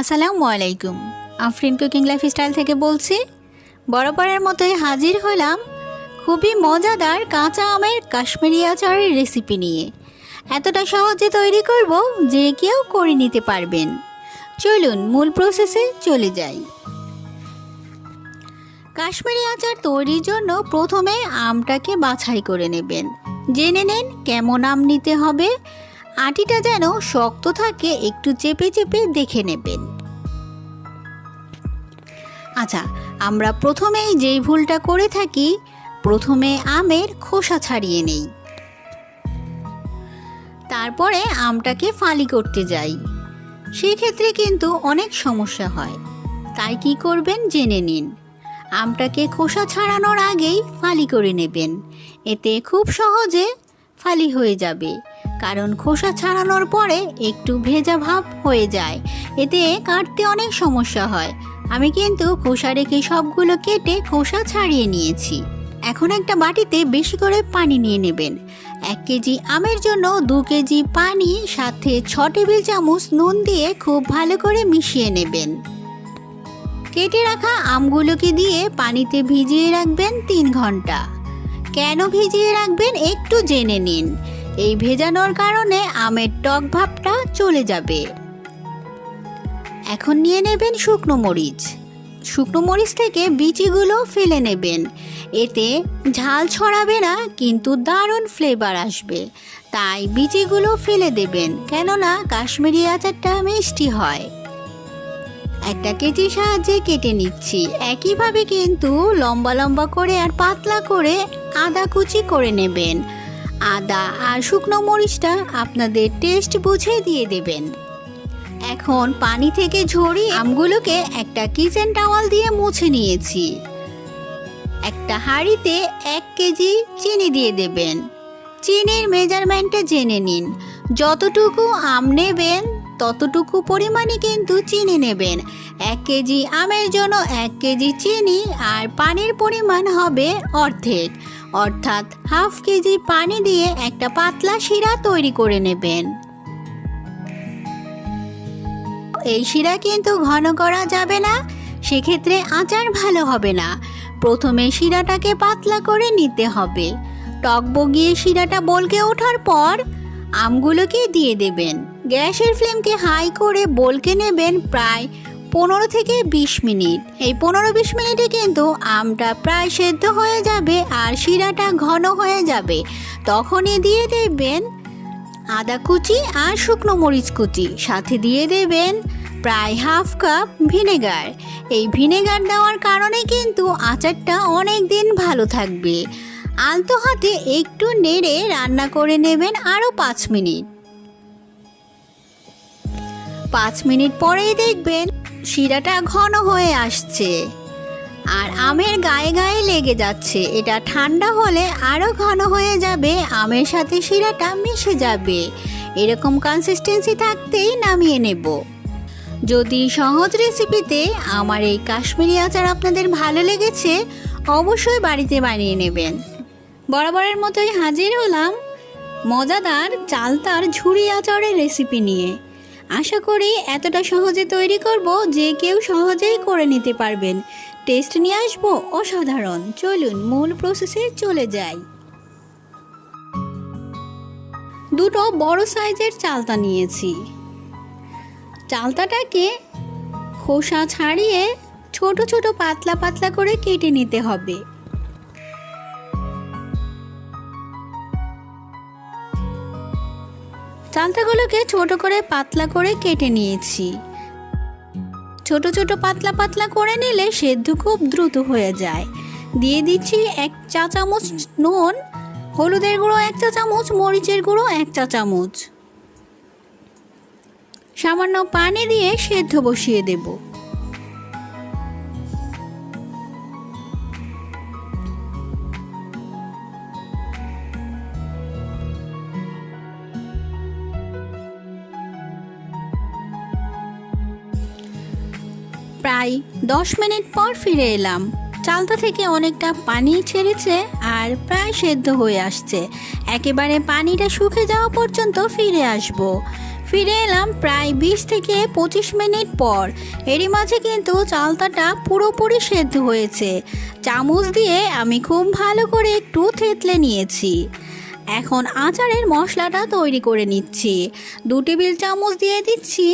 আসসালামু আলাইকুম। Afrin cooking life style থেকে বলছি, বরাবরের মতোই হাজির হলাম খুবই মজাদার কাঁচা আমের কাশ্মীরি আচারের রেসিপি নিয়ে। এতটা সহজে তৈরি করব যে কেউ করে নিতে পারবেন। চলুন মূল প্রসেসে চলে যাই। কাশ্মীরি আচার তৈরির জন্য প্রথমে আমটাকে বাছাই করে নেবেন। জেনে নিন কেমন আম নিতে হবে আটিটা যেন শক্ত থাকে, একটু চেপে চেপে দেখে নেবেন। আচ্ছা আমরা প্রথমেই যেই ভুলটা করে থাকি, প্রথমে আমের খোসা ছাড়িয়ে নেই। তারপরে আমটাকে ফালি করতে যাই। সেক্ষেত্রে কিন্তু অনেক সমস্যা হয়। তাই কি করবেন জেনে নিন। আমটাকে খোসা ছাড়ানোর আগেই ফালি করে নেবেন। এতে খুব সহজে ফালি হয়ে যাবে। কারণ খোসা ছাড়ানোর পরে একটু ভেজা ভাব হয়ে যায়। এতে কাটতে অনেক সমস্যা হয়। আমি কিন্তু খোসা রেখে সবগুলো কেটে খোসা ছাড়িয়ে নিয়েছি। এখন একটা বাটিতে বেশি করে পানি নিয়ে নেবেন। এক কেজি আমের জন্য দু কেজি পানি, সাথে ছ টেবিল চামচ নুন দিয়ে খুব ভালো করে মিশিয়ে নেবেন। কেটে রাখা আমগুলোকে দিয়ে পানিতে ভিজিয়ে রাখবেন তিন ঘণ্টা। কেন ভিজিয়ে রাখবেন একটু জেনে নিন। এই ভেজানোর কারণে আমের টক ভাবটা চলে যাবে। এখন নিয়ে নেবেন শুকনো মরিচ। শুকনো মরিচ থেকে বিচিগুলো ফেলে নেবেন। এতে ঝাল ছড়াবে না, কিন্তু দারুণ ফ্লেভার আসবে। তাই বিচিগুলো ফেলে দেবেন, কেননা কাশ্মীরি আচারটা মিষ্টি হয়। একটা কেজির সাহায্যে কেটে নিচ্ছি। একইভাবে কিন্তু লম্বা লম্বা করে আর পাতলা করে আদা কুচি করে নেবেন। আদা আর শুকনো মরিচটা আপনাদের টেস্ট বুঝে দিয়ে দেবেন। এখন পানি থেকে ঝরিয়ে আমগুলোকে একটা কিচেন টাওয়াল দিয়ে মুছে নিয়েছি। একটা হাঁড়িতে এক কেজি চিনি দিয়ে দেবেন। চিনির মেজারমেন্টটা জেনে নিন। যতটুকু আম নেবেন, ততটুকু পরিমাণে কিন্তু চিনি নেবেন। এক কেজি আমের জন্য এক কেজি চিনি আর পানির পরিমাণ হবে অর্ধেক। অর্থাৎ হাফ কেজি পানি দিয়ে একটা পাতলা শিরা তৈরি করে নেবেন। এই শিরা কিন্তু ঘন করা যাবে না, সেক্ষেত্রে আচার ভালো হবে না। প্রথমে শিরাটাকে পাতলা করে নিতে হবে। টক বগিয়ে শিরাটা বলকে ওঠার পর আমগুলোকে দিয়ে দেবেন। গ্যাসের ফ্লেমকে হাই করে বলকে নেবেন প্রায় পনেরো থেকে বিশ মিনিট। এই পনেরো বিশ মিনিটে কিন্তু আমটা প্রায় সেদ্ধ হয়ে যাবে আর শিরাটা ঘন হয়ে যাবে। তখনই দিয়ে দেবেন আদা কুচি আর শুকনো মরিচ কুচি। সাথে দিয়ে দেবেন প্রায় হাফ কাপ ভিনেগার। এই ভিনেগার দেওয়ার কারণে কিন্তু আচারটা অনেক দিন ভালো থাকবে। আলতো হাতে একটু নেড়ে রান্না করে নেবেন আরও পাঁচ মিনিট। পাঁচ মিনিট পরেই দেখবেন শিরাটা ঘন হয়ে আসছে। আর আমের গায়ে গায়ে লেগে যাচ্ছে। এটা ঠান্ডা হলে আরও ঘন হয়ে যাবে, আমের সাথে শিরাটা মিশে যাবে। এরকম কনসিস্টেন্সি থাকতেই নামিয়ে নেব। যদি সহজ রেসিপিতে আমার এই কাশ্মীরি আচার আপনাদের ভালো লেগেছে, অবশ্যই বাড়িতে বানিয়ে নেবেন। বরাবরের মতোই হাজির হলাম মজাদার চালতার ঝুড়ি আচারের রেসিপি নিয়ে। আশা করি এতটা সহজে তৈরি করব যে কেউ সহজেই করে নিতে পারবেন। টেস্ট নিয়ে আসব অসাধারণ। চলুন, মূল প্রসেসে চলে যাই। দুটো বড় সাইজের চালতা নিয়েছি। চালতাটাকে খোসা ছাড়িয়ে ছোট ছোট পাতলা পাতলা করে কেটে নিতে হবে। চালতাগুলোকে ছোট করে পাতলা করে কেটে নিয়েছি। ছোট ছোট পাতলা পাতলা করে নিলে সেদ্ধ খুব দ্রুত হয়ে যায়। দিয়ে দিচ্ছি এক চা চামচ নুন, হলুদের গুঁড়ো এক চা চামচ, মরিচের গুঁড়ো এক চা চামচ। সামান্য পানি দিয়ে সেদ্ধ বসিয়ে দেব। প্রায় দশ মিনিট পর ফিরে এলাম। চালতা থেকে অনেকটা পানি ছেড়েছে আর প্রায় সেদ্ধ হয়ে আসছে। একেবারে পানিটা শুকে যাওয়া পর্যন্ত ফিরে আসব। ফিরে এলাম প্রায় বিশ থেকে পঁচিশ মিনিট পর। এরই মাঝে কিন্তু চালতাটা পুরোপুরি সেদ্ধ হয়েছে। চামচ দিয়ে আমি খুব ভালো করে একটু থেতলে নিয়েছি। এখন আচারের মশলাটা তৈরি করে নিচ্ছি। দু টেবিল চামচ দিয়ে দিচ্ছি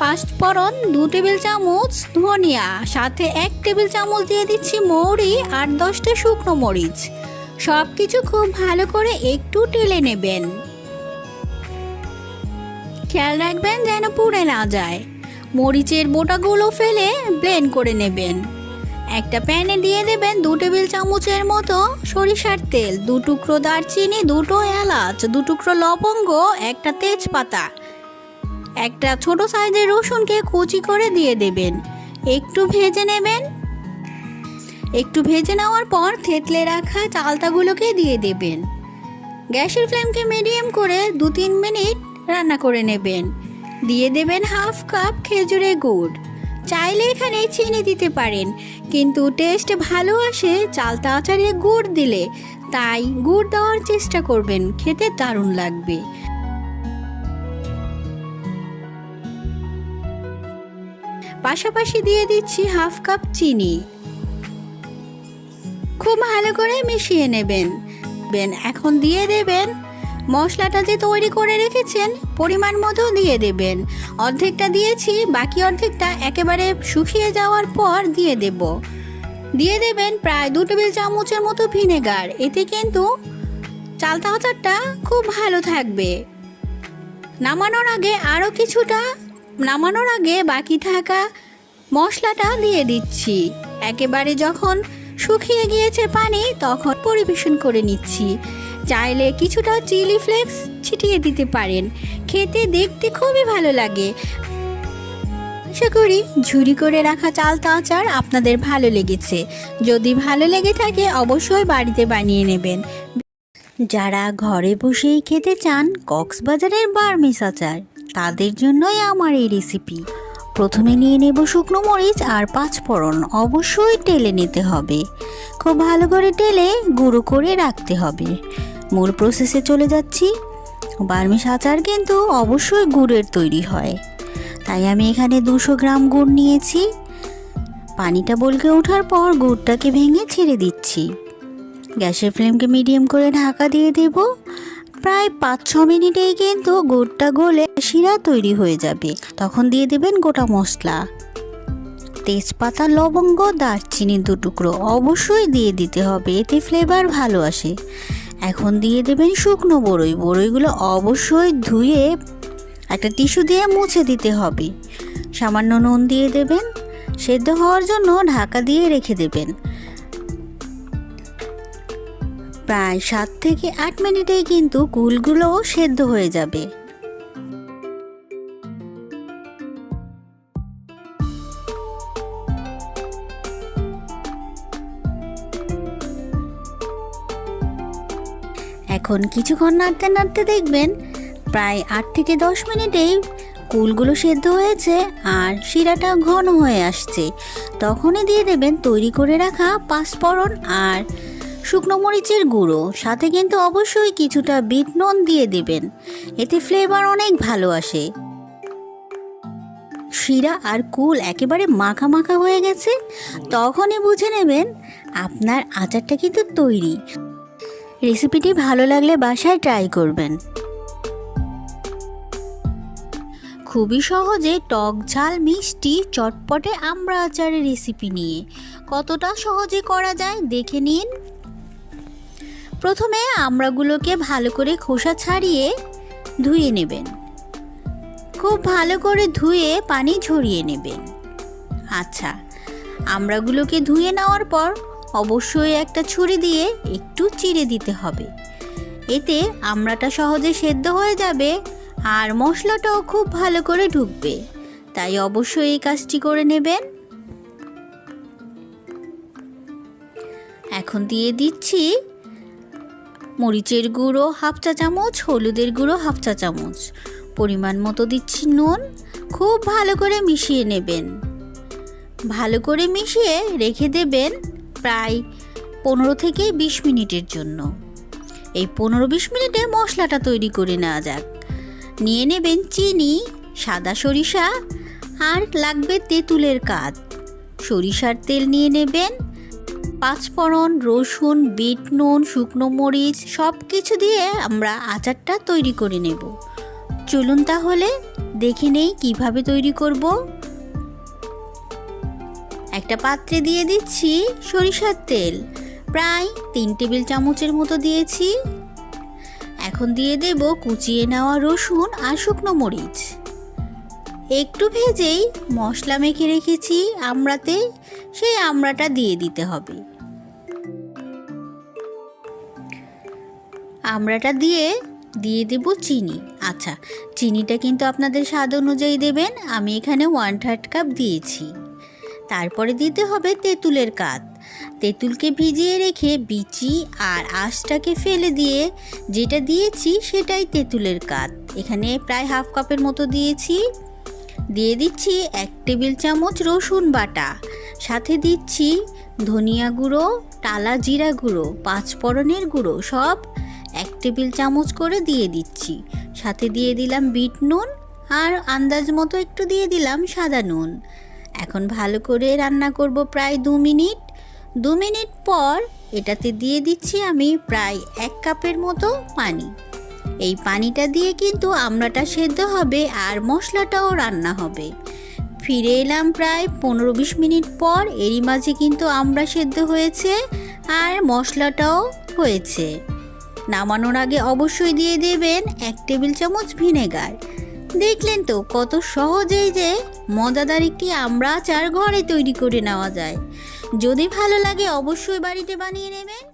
পাঁচফোড়ন দু টেবিল চামচ ধনিয়া, সাথে এক টেবিল চামচ দিয়ে দিচ্ছি মৌরি আর দশটা শুকনো মরিচ। সব কিছু খুব ভালো করে একটু টেলে নেবেন। খেয়াল রাখবেন যেন পুড়ে না যায়। মরিচের বোটাগুলো ফেলে ব্লেন্ড করে নেবেন। একটা প্যানে দিয়ে দেবেন দু টেবিল চামচের মতো সরিষার তেল, দু টুকরো দারচিনি, দুটো এলাচ, দু টুকরো লবঙ্গ, একটা তেজপাতা। একটা ছোট সাইজের রসুনকে কুচি করে দিয়ে দেবেন। একটু ভেজে নেবেন। একটু ভেজে নেওয়ার পর থেতলে রাখা চালতাগুলোকে দিয়ে দেবেন। গ্যাসের ফ্লেমকে মিডিয়াম করে দু তিন মিনিট রান্না করে নেবেন। দিয়ে দেবেন হাফ কাপ খেজুরে গুড়। চাইলে এখানে চিনি দিতে পারেন, কিন্তু টেস্ট ভালো আসে চালতা আচারে গুড় দিলে। তাই গুড় দেওয়ার চেষ্টা করবেন, খেতে দারুণ লাগবে। পাশাপাশি দিয়ে দিচ্ছি হাফ কাপ চিনি। খুব ভালো করে মিশিয়ে নেবেন। বেন, এখন দিয়ে দেবেন। মশলাটা যে তৈরি করে রেখেছেন, পরিমাণ মতো দিয়ে দেবেন। অর্ধেকটা দিয়েছি, বাকি অর্ধেকটা একেবারে শুকিয়ে যাওয়ার পর দিয়ে দেব। দিয়ে দেবেন প্রায় দু টেবিল চামচের মতো ভিনেগার। এতে কিন্তু চালতা আচারটা খুব ভালো থাকবে। নামানোর আগে আরও কিছুটা নামানোর আগে বাকি থাকা মশলাটা দিয়ে দিচ্ছি। একেবারে যখন শুকিয়ে গিয়েছে পানি, তখন পরিবেশন করে নিচ্ছি। চাইলে কিছুটা চিলি ফ্লেক্স ছিটিয়ে দিতে পারেন। খেতে দেখতে খুবই ভালো লাগে। আশা করি ঝুরি করে রাখা চালতা আচার আপনাদের ভালো লেগেছে। যদি ভালো লেগে থাকে, অবশ্যই বাড়িতে বানিয়ে নেবেন। যারা ঘরে বসেই খেতে চান, কক্সবাজারের বার্মিস আচার। তাদের জন্যই আমার এই রেসিপি প্রথমে নিয়ে নেব শুকনো মরিচ আর পাঁচফোড়ন অবশ্যই টেলে নিতে হবে। খুব ভালো করে টেলে গুঁড়ো করে রাখতে হবে। মূল প্রসেসে চলে যাচ্ছি। বার্মিস আচার কিন্তু অবশ্যই গুড়ের তৈরি হয়। তাই আমি এখানে দুশো গ্রাম গুড় নিয়েছি। পানিটা বলকে ওঠার পর গুড়টাকে ভেঙে ছেড়ে দিচ্ছি। গ্যাসের ফ্লেমকে মিডিয়াম করে ঢাকা দিয়ে দেব। প্রায় পাঁচ ছ মিনিটেই কিন্তু গুড়টা গলে শিরা তৈরি হয়ে যাবে। তখন দিয়ে দেবেন গোটা মশলা। তেজপাতা, লবঙ্গ দারচিনি দু টুকরো অবশ্যই দিয়ে দিতে হবে, এতে ফ্লেভার ভালো আসে। এখন দিয়ে দেবেন শুকনো বড়ই বড়ইগুলো অবশ্যই ধুয়ে একটা টিস্যু দিয়ে মুছে দিতে হবে। সামান্য নুন দিয়ে দেবেন। সেদ্ধ হওয়ার জন্য ঢাকা দিয়ে রেখে দেবেন। প্রায় সাত থেকে আট মিনিটেই কিন্তু কুলগুলো সেদ্ধ হয়ে যাবে। এখন কিছুক্ষণ নাড়তে নাড়তে দেখবেন প্রায় আট থেকে দশ মিনিটেই কুলগুলো সেদ্ধ হয়েছে আর শিরাটা ঘন হয়ে আসছে। তখনই দিয়ে দেবেন তৈরি করে রাখা পাঁচফোড়ন আর শুকনো মরিচের গুঁড়ো, সাথে কিন্তু অবশ্যই কিছুটা বিট নুন দিয়ে দেবেন। এতে ফ্লেভার অনেক ভালো আসে। শিরা আর কুল একেবারে মাখা মাখা হয়ে গেছে। তখনই বুঝে নেবেন আপনার আচারটা কিন্তু তৈরি। রেসিপিটি ভালো লাগলে বাসায় ট্রাই করবেন। খুবই সহজে টক ঝাল, মিষ্টি, চটপটে আমরা আচারের রেসিপি নিয়ে কতটা সহজে করা যায় দেখে নিন। প্রথমে আমড়াগুলোকে ভালো করে খোসা ছাড়িয়ে ধুয়ে নেবেন। খুব ভালো করে ধুয়ে পানি ঝরিয়ে নেবেন। আচ্ছা আমড়াগুলোকে ধুয়ে নেওয়ার পর অবশ্যই একটা ছুরি দিয়ে একটু চিড়ে দিতে হবে। এতে আমড়াটা সহজে সেদ্ধ হয়ে যাবে আর মশলাটাও খুব ভালো করে ঢুকবে। তাই অবশ্যই এই কাজটি করে নেবেন। এখন দিয়ে দিচ্ছি মরিচের গুঁড়ো হাফ চা চামচ, হলুদের গুঁড়ো হাফ চা চামচ। পরিমাণ মতো দিচ্ছি নুন। খুব ভালো করে মিশিয়ে নেবেন। ভালো করে মিশিয়ে রেখে দেবেন প্রায় পনেরো থেকে বিশ মিনিটের জন্য। এই পনেরো বিশ মিনিটে মশলাটা তৈরি করে নেওয়া যাক। নিয়ে নেবেন চিনি, সাদা সরিষা আর লাগবে তেঁতুলের কাত সরিষার তেল নিয়ে নেবেন। পাঁচফোড়ন, রসুন, বিট, নুন, শুকনো মরিচ সব কিছু দিয়ে আমরা আচারটা তৈরি করে নেব। চলুন তাহলে দেখে নেই কীভাবে তৈরি করব। একটা পাত্রে দিয়ে দিচ্ছি সরিষার তেল। প্রায় তিন টেবিল চামচের মতো দিয়েছি। এখন দিয়ে দেব কুচিয়ে নেওয়া রসুন আর শুকনো মরিচ। একটু ভেজেই মশলা মেখে রেখেছি আমড়াতে। সেই আমড়াটা দিয়ে দিতে হবে। আমড়াটা দিয়ে দিয়ে দেব চিনি। আচ্ছা চিনিটা কিন্তু আপনাদের স্বাদ অনুযায়ী দেবেন। আমি এখানে ওয়ান থার্ড কাপ দিয়েছি। তারপরে দিতে হবে তেঁতুলের কাত। তেঁতুলকে ভিজিয়ে রেখে বিচি আর আঁশটাকে ফেলে দিয়ে যেটা দিয়েছি সেটাই তেঁতুলের কাত। এখানে প্রায় হাফ কাপের মতো দিয়েছি। দিয়ে দিচ্ছি এক টেবিল চামচ রসুন বাটা। সাথে দিচ্ছি ধনিয়া গুঁড়ো, টালা জিরা গুঁড়ো, পাঁচফোড়নের গুঁড়ো, সব এক টেবিল চামচ করে দিয়ে দিচ্ছি। সাথে দিয়ে দিলাম বিট নুন আর আন্দাজ মতো একটু দিয়ে দিলাম সাদা নুন। এখন ভালো করে রান্না করব প্রায় দু মিনিট। দু মিনিট পর এটাতে দিয়ে দিচ্ছি আমি প্রায় এক কাপের মতো পানি। এই পানিটা দিয়ে কিন্তু আমড়াটা সেদ্ধ হবে আর মশলাটাও রান্না হবে। ফিরে এলাম প্রায় পনেরো বিশ মিনিট পর এরই মাঝে কিন্তু আমড়া সেদ্ধ হয়েছে আর মশলাটাও হয়েছে। নামানোর আগে অবশ্যই দিয়ে দেবেন এক টেবিল চামচ ভিনেগার। দেখলেন তো কত সহজেই যে মজাদার একটি আমড়া আচার ঘরে তৈরি করে নেওয়া যায়। যদি ভালো লাগে অবশ্যই বাড়িতে বানিয়ে নেবেন।